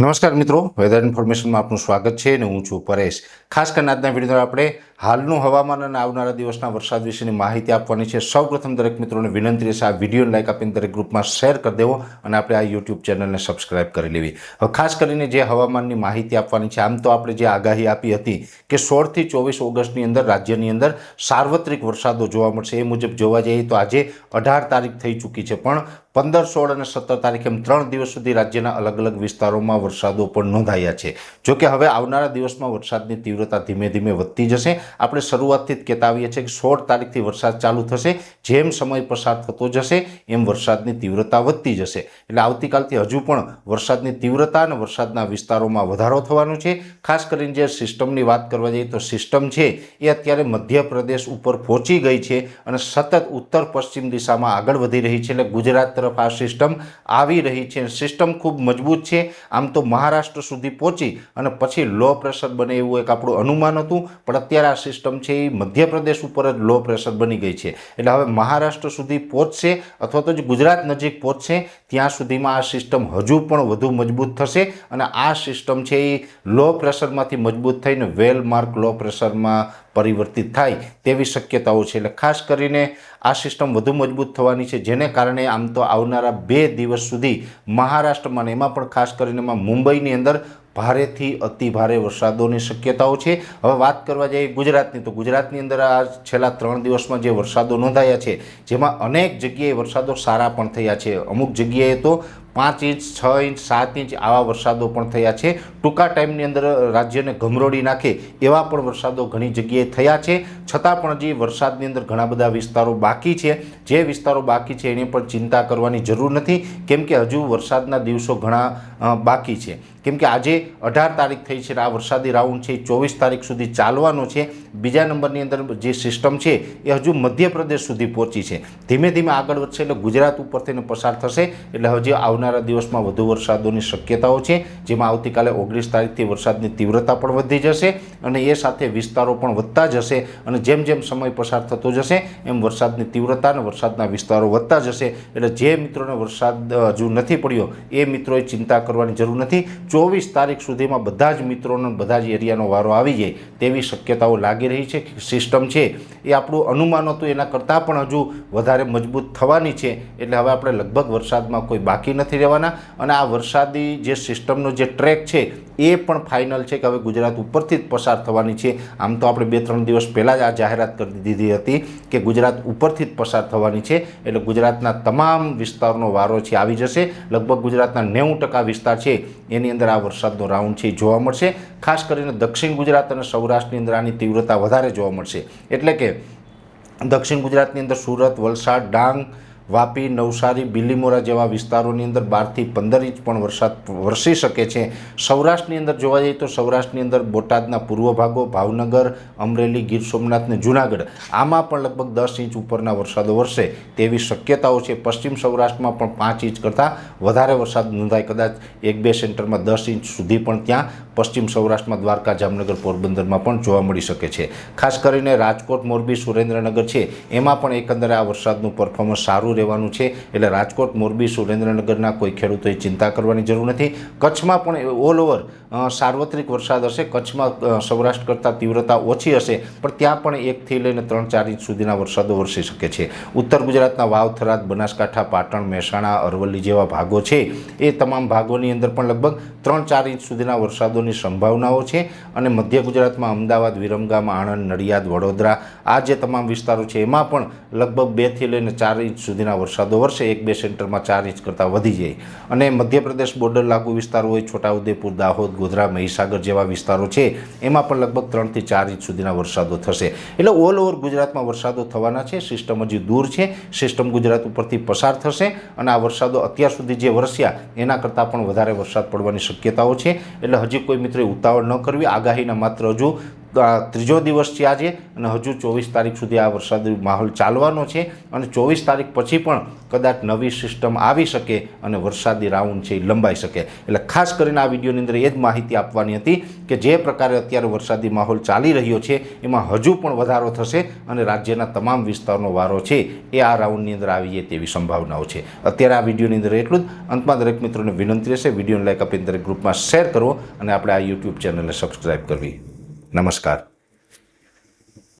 નમસ્કાર મિત્રો વેધર ઇન્ફોર્મેશનમાં આપનું સ્વાગત છે અને હું છું પરેશ. ખાસ કરીને આજના વીડિયો આપણે હાલનું હવામાન અને આવનારા દિવસના વરસાદ વિશેની માહિતી આપવાની છે. સૌપ્રથમ દરેક મિત્રોને વિનંતી રહેશે આ વિડીયોને લાઈક આપીને દરેક ગ્રુપમાં શેર કરી દેવો અને આપણે આ યુટ્યુબ ચેનલને સબસ્ક્રાઇબ કરી લેવી. હવે ખાસ કરીને જે હવામાનની માહિતી આપવાની છે, આમ તો આપણે જે આગાહી આપી હતી કે સોળથી ચોવીસ ઓગસ્ટની અંદર રાજ્યની અંદર સાર્વત્રિક વરસાદો જોવા મળશે. એ મુજબ જોવા જઈએ તો આજે અઢાર તારીખ થઈ ચૂકી છે. પણ પંદર, સોળ અને સત્તર તારીખ એમ ત્રણ દિવસ સુધી રાજ્યના અલગ અલગ વિસ્તારોમાં વરસાદો પણ નોંધાયા છે. જોકે હવે આવનારા દિવસમાં વરસાદની તીવ્રતા ધીમે ધીમે વધતી જશે. આપણે શરૂઆતથી જ કહેતા આવીએ છીએ કે સોળ તારીખથી વરસાદ ચાલુ થશે. જેમ સમય પસાર થતો જશે, એમ વરસાદની તીવ્રતા વધતી જશે. એટલે આવતીકાલથી હજુ પણ વરસાદની તીવ્રતા અને વરસાદના વિસ્તારોમાં વધારો થવાનો છે. ખાસ કરીને જે સિસ્ટમની વાત કરવા જઈએ તો સિસ્ટમ છે, એ અત્યારે મધ્યપ્રદેશ ઉપર પહોંચી ગઈ છે અને સતત ઉત્તર પશ્ચિમ દિશામાં આગળ વધી રહી છે. એટલે ગુજરાત તરફ આ સિસ્ટમ આવી રહી છે. સિસ્ટમ ખૂબ મજબૂત છે. આમ તો મહારાષ્ટ્ર સુધી પહોંચી અને પછી લો પ્રેશર બને એવું એક આપણું અનુમાન હતું. પણ અત્યારે આ સિસ્ટમ છે એ મધ્યપ્રદેશ ઉપર જ લો પ્રેશર બની ગઈ છે. એટલે હવે મહારાષ્ટ્ર સુધી પહોંચશે અથવા તો જે ગુજરાત નજીક પહોંચશે, ત્યાં સુધીમાં આ સિસ્ટમ હજુ પણ વધુ મજબૂત થશે અને આ સિસ્ટમ છે એ લો પ્રેશરમાંથી મજબૂત થઈને વેલ માર્ક લો પ્રેશરમાં પરિવર્તિત થાય તેવી શક્યતાઓ છે. એટલે ખાસ કરીને આ સિસ્ટમ વધુ મજબૂત થવાની છે, જેને કારણે આમ તો આવનારા બે દિવસ સુધી મહારાષ્ટ્રમાં અને એમાં પણ ખાસ કરીને એમાં મુંબઈની અંદર ભારેથી અતિ ભારે વરસાદોની શક્યતાઓ છે. હવે વાત કરવા જઈએ ગુજરાતની, તો ગુજરાતની અંદર આ છેલ્લા ત્રણ દિવસમાં જે વરસાદો નોંધાયા છે, જેમાં અનેક જગ્યાએ વરસાદો સારા પણ થયા છે. અમુક જગ્યાએ તો પાંચ ઇંચ, છ ઇંચ, સાત ઇંચ આવા વરસાદો પણ થયા છે. ટૂંકા ટાઈમની અંદર રાજ્યને ગમરોડી નાખે એવા પણ વરસાદો ઘણી જગ્યાએ થયા છે. છતાં પણ જે વરસાદની અંદર ઘણા બધા વિસ્તારો બાકી છે. જે વિસ્તારો બાકી છે એની પણ ચિંતા કરવાની જરૂર નથી. કેમ કે હજુ વરસાદના દિવસો ઘણા બાકી છે. કેમ કે આજે અઢાર તારીખ થઈ છે આ વરસાદી રાઉન્ડ છે ચોવીસ તારીખ સુધી ચાલવાનો છે. બીજા નંબરની અંદર જે સિસ્ટમ છે એ હજુ મધ્યપ્રદેશ સુધી પહોંચી છે. ધીમે ધીમે આગળ વધશે એટલે ગુજરાત ઉપરથી પસાર થશે એટલે હજી આવનારા દિવસમાં વધુ વરસાદોની શક્યતાઓ છે, જેમાં આવતીકાલે ઓગણીસ તારીખથી વરસાદની તીવ્રતા પણ વધી જશે અને એ સાથે વિસ્તારો પણ વધતા જશે અને જેમ જેમ સમય પસાર થતો જશે, એમ વરસાદની તીવ્રતા અને વરસાદના વિસ્તારો વધતા જશે. એટલે જે મિત્રોને વરસાદ હજુ નથી પડ્યો, એ મિત્રોએ ચિંતા કરવાની જરૂર નથી. ચોવીસ તારીખ સુધીમાં બધા જ મિત્રોનો બધા જ એરિયાનો વારો આવી જાય તેવી શક્યતાઓ લાગી રહી છે, સિસ્ટમ છે. એ આપણું અનુમાન હતું, એના કરતાં પણ હજુ વધારે મજબૂત થવાની છે. એટલે હવે આપણે લગભગ વરસાદમાં કોઈ બાકી નથી રહેવાના. અને આ વરસાદી જે સિસ્ટમનો જે ટ્રેક છે, એ પણ ફાઇનલ છે કે હવે ગુજરાત ઉપરથી જ પસાર થવાની છે. આમ તો આપણે બે ત્રણ દિવસ પહેલાં જ આ જાહેરાત કરી દીધી હતી કે ગુજરાત ઉપરથી જ પસાર થવાની છે. એટલે ગુજરાતના તમામ વિસ્તારનો વારો છે, આવી જશે. લગભગ ગુજરાતના નેવું ટકા વિસ્તાર છે, એની અંદર આ વરસાદનો રાઉન્ડ છે જોવા મળશે. ખાસ કરીને દક્ષિણ ગુજરાત અને સૌરાષ્ટ્રની અંદર આની તીવ્રતા વધારે જોવા મળશે. એટલે કે દક્ષિણ ગુજરાતની અંદર સુરત, વલસાડ, ડાંગ વાપી, નવસારી, બિલીમોરા જેવા વિસ્તારોની અંદર બારથી પંદર ઇંચ પણ વરસાદ વરસી શકે છે. સૌરાષ્ટ્રની અંદર જોવા જઈએ તો સૌરાષ્ટ્રની અંદર બોટાદના પૂર્વ ભાગો, ભાવનગર, અમરેલી, ગીર સોમનાથ ને જુનાગઢ આમાં પણ લગભગ દસ ઇંચ ઉપરના વરસાદો વરસે તેવી શક્યતાઓ છે. પશ્ચિમ સૌરાષ્ટ્રમાં પણ પાંચ ઇંચ કરતાં વધારે વરસાદ નોંધાય. કદાચ એક બે સેન્ટરમાં દસ ઇંચ સુધી પણ ત્યાં પશ્ચિમ સૌરાષ્ટ્રમાં દ્વારકા, જામનગર, પોરબંદરમાં પણ જોવા મળી શકે છે. ખાસ કરીને રાજકોટ, મોરબી, સુરેન્દ્રનગર છે. એમાં પણ એકંદરે આ વરસાદનું પરફોર્મન્સ સારું રહેવાનું છે એટલે રાજકોટ, મોરબી, સુરેન્દ્રનગરના કોઈ ખેડૂતોએ ચિંતા કરવાની જરૂર નથી. કચ્છમાં પણ ઓલ ઓવર સાર્વત્રિક વરસાદ હશે. કચ્છમાં સૌરાષ્ટ્ર કરતાં તીવ્રતા ઓછી હશે, પણ ત્યાં પણ એકથી લઈને ત્રણ, ચાર ઇંચ સુધીના વરસાદો વરસી શકે છે. ઉત્તર ગુજરાતના વાવ થરાદ બનાસકાંઠા, પાટણ, મહેસાણા, અરવલ્લી જેવા ભાગો છે. એ તમામ ભાગોની અંદર પણ લગભગ ત્રણ, ચાર ઇંચ સુધીના વરસાદોની સંભાવનાઓ છે અને મધ્ય ગુજરાતમાં અમદાવાદ, વિરમગામ, આણંદ, નડિયાદ, વડોદરા આ જે તમામ વિસ્તારો છે, એમાં પણ લગભગ બેથી લઈને ચાર ઇંચ સુધીના વરસાદો વરસે, એક બે સેન્ટરમાં ચાર ઇંચ કરતાં વધી જાય. અને મધ્યપ્રદેશ બોર્ડર લાગુ વિસ્તારો હોય છોટાઉદેપુર, દાહોદ, ગોધરા, મહીસાગર જેવા વિસ્તારો છે, એમાં પણ લગભગ ત્રણથી ચાર ઇંચ સુધીના વરસાદો થશે. એટલે ઓલ ઓવર ગુજરાતમાં વરસાદો થવાના છે, સિસ્ટમ હજી દૂર છે, સિસ્ટમ ગુજરાત ઉપરથી પસાર થશે અને આ વરસાદો અત્યાર સુધી જે વરસ્યા, એના કરતાં પણ વધારે વરસાદ પડવાની શક્યતાઓ છે. એટલે હજી કોઈ મિત્રોએ ઉતાવળ ન કરવી, આગાહીના માત્ર હજુ ત્રીજો દિવસ છે આજે અને હજુ ચોવીસ તારીખ સુધી આ વરસાદી માહોલ ચાલવાનો છે અને ચોવીસ તારીખ પછી પણ કદાચ નવી સિસ્ટમ આવી શકે અને વરસાદી રાઉન્ડ છે એ લંબાઈ શકે. એટલે ખાસ કરીને આ વિડીયોની અંદર એ જ માહિતી આપવાની હતી કે જે પ્રકારે અત્યારે વરસાદી માહોલ ચાલી રહ્યો છે એમાં હજુ પણ વધારો થશે અને રાજ્યના તમામ વિસ્તારનો વારો છે એ આ રાઉન્ડની અંદર આવી જાય તેવી સંભાવનાઓ છે. અત્યારે આ વિડીયોની અંદર એટલું જ. અંતમાં દરેક મિત્રોને વિનંતી રહેશે, વિડીયોને લાઈક આપીને દરેક ગ્રુપમાં શેર કરવો અને આપણે આ યુટ્યુબ ચેનલને સબસ્ક્રાઈબ કરવી. નમસ્કાર.